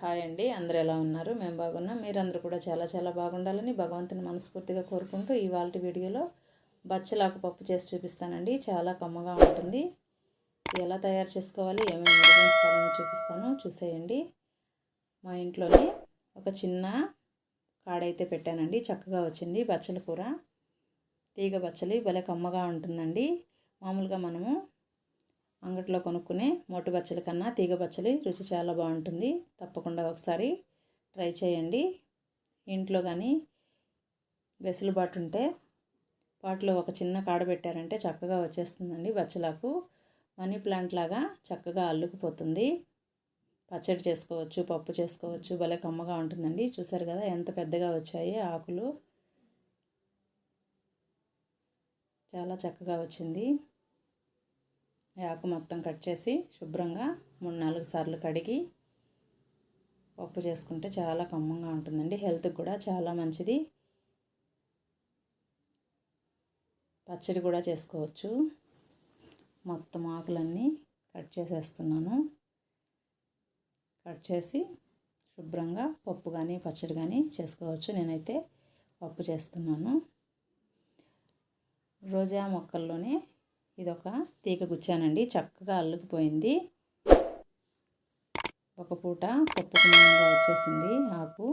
Hi అండి. అందరూ ఎలా ఉన్నారు? మేము బాగున్నాం. మీరందరూ కూడా చాలా చాలా బాగుండాలని భగవంతుని మనస్ఫూర్తిగా కోరుకుంటూ ఇవాళ వీడియోలో బచ్చలాకు పప్పు చేసి చూపిస్తానండి. చాలా కమ్మగా ఉంటుంది. ఎలా తయారు చేసుకోవాలి? ఏమేమి ఇంగ్రీడియంట్స్ చూపిస్తాను. చూసేయండి. మా ఇంట్లోనే ఒక చిన్న కాడైతే పెట్టానండి. చక్కగా వచ్చింది బచ్చల కూర. తీగ బచ్చలి భలే కమ్మగా ఉంటుందండి. మామూలుగా మనము అంగట్లో కొనుక్కునే మోటు బచ్చల కన్నా తీగ బచ్చలి రుచి చాలా బాగుంటుంది. తప్పకుండా ఒకసారి ట్రై చేయండి. ఇంట్లో కానీ వెసులుబాటు ఉంటే పాటలో ఒక చిన్న కాడ పెట్టారంటే చక్కగా వచ్చేస్తుందండి బచ్చలాకు. మనీ ప్లాంట్ లాగా చక్కగా అల్లుకుపోతుంది. పచ్చడి చేసుకోవచ్చు పప్పు చేసుకోవచ్చు భలే కమ్మగా ఉంటుందండి. చూసారు కదా ఎంత పెద్దగా వచ్చాయి ఆకులు. చాలా చక్కగా వచ్చింది. ఆకు మొత్తం కట్ చేసి శుభ్రంగా మూడు నాలుగు సార్లు కడిగి పప్పు చేసుకుంటే చాలా కమ్మంగా ఉంటుందండి. హెల్త్కి కూడా చాలా మంచిది. పచ్చడి కూడా చేసుకోవచ్చు. మొత్తం ఆకులన్నీ కట్ చేసేస్తున్నాను. కట్ చేసి శుభ్రంగా పప్పు కానీ పచ్చడి కానీ చేసుకోవచ్చు. నేనైతే పప్పు చేస్తున్నాను. రోజా మొక్కల్లోనే ఇదొక తీగ గుచ్చానండి. చక్కగా అల్లుకుపోయింది. ఒక పూట పప్పు కుమ్మంగా వచ్చేసింది ఆకు.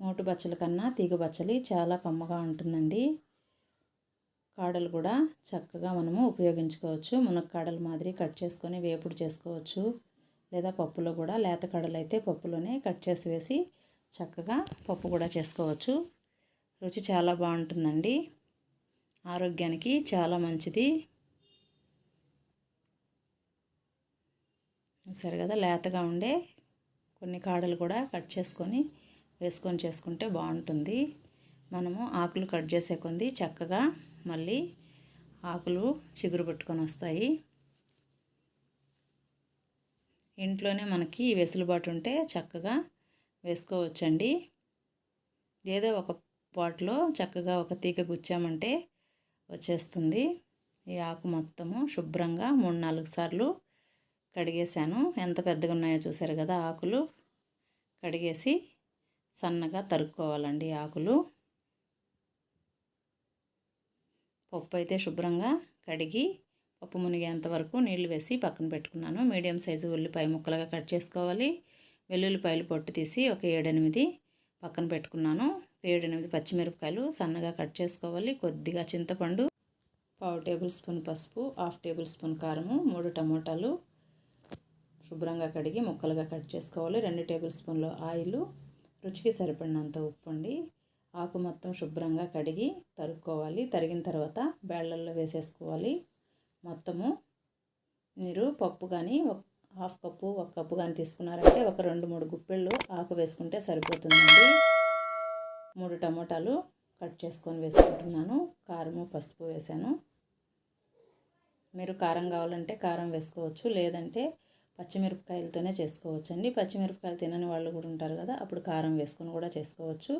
మోటు బచ్చల కన్నా తీగ బచ్చలి చాలా కమ్మగా ఉంటుందండి. కాడలు కూడా చక్కగా మనము ఉపయోగించుకోవచ్చు. మునక్కాడలు మాదిరి కట్ చేసుకొని వేపుడు చేసుకోవచ్చు. లేదా పప్పులో కూడా లేత కాడలు అయితే పప్పులోనే కట్ చేసి వేసి చక్కగా పప్పు కూడా చేసుకోవచ్చు. రుచి చాలా బాగుంటుందండి. ఆరోగ్యానికి చాలా మంచిది. సరే కదా లేతగా ఉండే కొన్ని కాడలు కూడా కట్ చేసుకొని వేసుకొని చేసుకుంటే బాగుంటుంది. మనము ఆకులు కట్ చేసే కొంది చక్కగా మళ్ళీ ఆకులు చిగురు పెట్టుకొని వస్తాయి. ఇంట్లోనే మనకి వెసులుబాటు ఉంటే చక్కగా వేసుకోవచ్చండి. ఏదో ఒక పాట్లో చక్కగా ఒక తీగ గుచ్చామంటే వచ్చేస్తుంది. ఈ ఆకు మొత్తము శుభ్రంగా మూడు నాలుగు సార్లు కడిగేశాను. ఎంత పెద్దగా ఉన్నాయో చూసారు కదా ఆకులు. కడిగేసి సన్నగా తరుక్కోవాలండి ఆకులు. పప్పు అయితే శుభ్రంగా కడిగి పప్పు మునిగేంత వరకు నీళ్ళు వేసి పక్కన పెట్టుకున్నాను. మీడియం సైజు ఉల్లిపాయ ముక్కలుగా కట్ చేసుకోవాలి. వెల్లుల్లిపాయలు పొట్టు తీసి ఒక ఏడెనిమిది పక్కన పెట్టుకున్నాను. ఏడెనిమిది పచ్చిమిరపకాయలు సన్నగా కట్ చేసుకోవాలి. కొద్దిగా చింతపండు పావు టేబుల్ స్పూన్ పసుపు హాఫ్ టేబుల్ స్పూన్ కారము మూడు టమోటాలు శుభ్రంగా కడిగి ముక్కలుగా కట్ చేసుకోవాలి. రెండు టేబుల్ స్పూన్లు ఆయిల్ రుచికి సరిపడినంత ఉప్పు అండి. ఆకు మొత్తం శుభ్రంగా కడిగి తరుక్కోవాలి. తరిగిన తర్వాత బేళ్ళల్లో వేసేసుకోవాలి. మొత్తము మీరు పప్పు కానీ హాఫ్ కప్పు ఒక కప్పు కానీ తీసుకున్నారంటే ఒక రెండు మూడు గుప్పెళ్ళు ఆకు వేసుకుంటే సరిపోతుందండి. మూడు టమోటాలు కట్ చేసుకొని వేసుకుంటున్నాను. కారము పసుపు వేసాను. మీరు కారం కావాలంటే కారం వేసుకోవచ్చు. లేదంటే పచ్చిమిరపకాయలతోనే చేసుకోవచ్చు అండి పచ్చిమిరపకాయలు తినని వాళ్ళు కూడా ఉంటారు కదా అప్పుడు కారం వేసుకొని కూడా చేసుకోవచ్చు.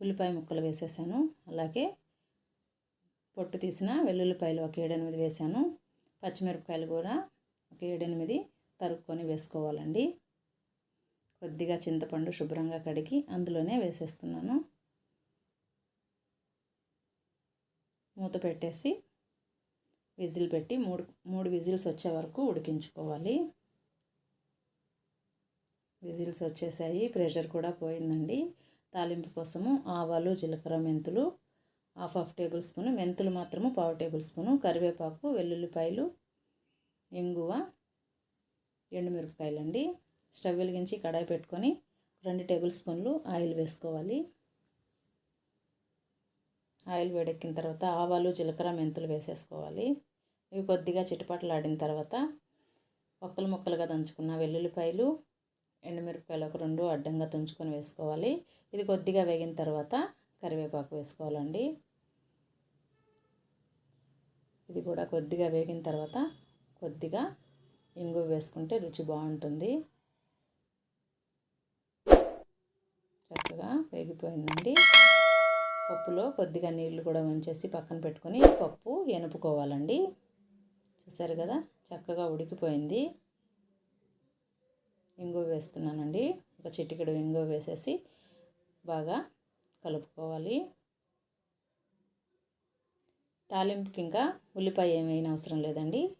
ఉల్లిపాయ ముక్కలు వేసేసాను. అలాగే పొట్టు తీసిన వెల్లుల్లిపాయలు ఒక ఏడెనిమిది వేసాను. పచ్చిమిరపకాయలు కూడా ఒక ఏడెనిమిది తరుక్కొని వేసుకోవాలండి. కొద్దిగా చింతపండు శుభ్రంగా కడిగి అందులోనే వేసేస్తున్నాను. మూత పెట్టేసి విజిల్ పెట్టి మూడు మూడు విజిల్స్ వచ్చే వరకు ఉడికించుకోవాలి. విజిల్స్ వచ్చేసాయి ప్రెషర్ కూడా పోయిందండి. తాలింపు కోసము ఆవాలు జీలకర్ర మెంతులు హాఫ్ హాఫ్ టేబుల్ స్పూన్ మెంతులు మాత్రము పావు టేబుల్ స్పూను కరివేపాకు వెల్లుల్లిపాయలు ఇంగువ ఎండుమిరపకాయలు అండి స్టవ్ వెలిగించి కడాయి పెట్టుకొని రెండు టేబుల్ స్పూన్లు ఆయిల్ వేసుకోవాలి. ఆయిల్ వేడెక్కిన తర్వాత ఆవాలు జీలకర్ర మెంతులు వేసేసుకోవాలి. ఇవి కొద్దిగా చిటపటలాడిన తర్వాత ఒక్కలు ముక్కలుగా దంచుకున్న వెల్లుల్లిపాయలు ఎండుమిరపకాయలు ఒక రెండు అడ్డంగా తుంచుకొని వేసుకోవాలి. ఇది కొద్దిగా వేగిన తర్వాత కరివేపాకు వేసుకోవాలండి. ఇది కూడా కొద్దిగా వేగిన తర్వాత కొద్దిగా ఇంగు వేసుకుంటే రుచి బాగుంటుంది. చక్కగా వేగిపోయిందండి. పప్పులో కొద్దిగా నీళ్ళు కూడా వంచేసి పక్కన పెట్టుకొని పప్పు ఎనుపుకోవాలండి. చూసారు కదా? చక్కగా ఉడికిపోయింది. ఇంగువ వేస్తున్నానండి. ఒక చిటికెడు ఇంగువ వేసేసి బాగా కలుపుకోవాలి. తాలింపుకి ఇంకా ఉల్లిపాయ ఏమైనా అవసరం లేదండి.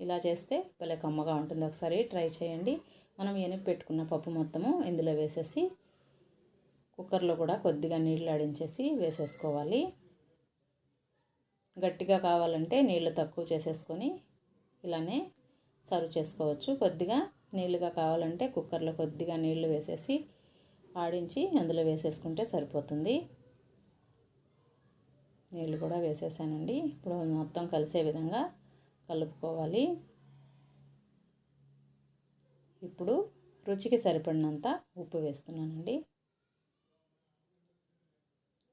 ఇలా చేస్తే భలే కమ్మగా ఉంటుంది. ఒకసారి ట్రై చేయండి. మనం ఎనిపి పెట్టుకున్న పప్పు మొత్తము ఇందులో వేసేసి కుక్కర్లో కూడా కొద్దిగా నీళ్ళు ఆడించేసి వేసేసుకోవాలి. గట్టిగా కావాలంటే నీళ్ళు తక్కువ చేసేసుకొని ఇలానే సర్వ్ చేసుకోవచ్చు. కొద్దిగా నీళ్ళుగా కావాలంటే కుక్కర్లో కొద్దిగా నీళ్ళు వేసేసి ఆడించి అందులో వేసేసుకుంటే సరిపోతుంది. నీళ్ళు కూడా వేసేసానండి. ఇప్పుడు మొత్తం కలిసే విధంగా కలుపుకోవాలి. ఇప్పుడు రుచికి సరిపడినంత ఉప్పు వేస్తున్నానండి.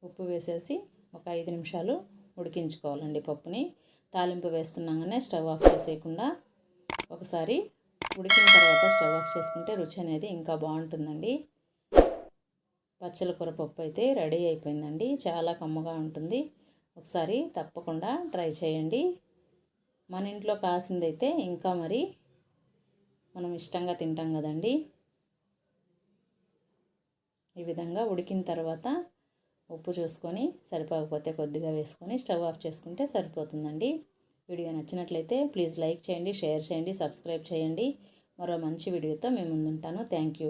ఉప్పు వేసేసి ఒక ఐదు నిమిషాలు ఉడికించుకోవాలండి పప్పుని. తాలింపు వేస్తున్నాగానే స్టవ్ ఆఫ్ చేసేయకుండా ఒకసారి ఉడికిన తర్వాత స్టవ్ ఆఫ్ చేసుకుంటే రుచి అనేది ఇంకా బాగుంటుందండి. పచ్చల కూర పప్పు అయితే రెడీ అయిపోయిందండి. చాలా కమ్మగా ఉంటుంది. ఒకసారి తప్పకుండా ట్రై చేయండి. మన ఇంట్లో కాసిందైతే ఇంకా మరి మనం ఇష్టంగా తింటాం కదండి. ఈ విధంగా ఉడికిన తర్వాత ఉప్పు చూసుకొని సరిపోకపోతే కొద్దిగా వేసుకొని స్టవ్ ఆఫ్ చేసుకుంటే సరిపోతుందండి. వీడియో నచ్చినట్లయితే ప్లీజ్ లైక్ చేయండి షేర్ చేయండి సబ్స్క్రైబ్ చేయండి. మరో మంచి వీడియోతో మేము ముందుంటాను. Thank you.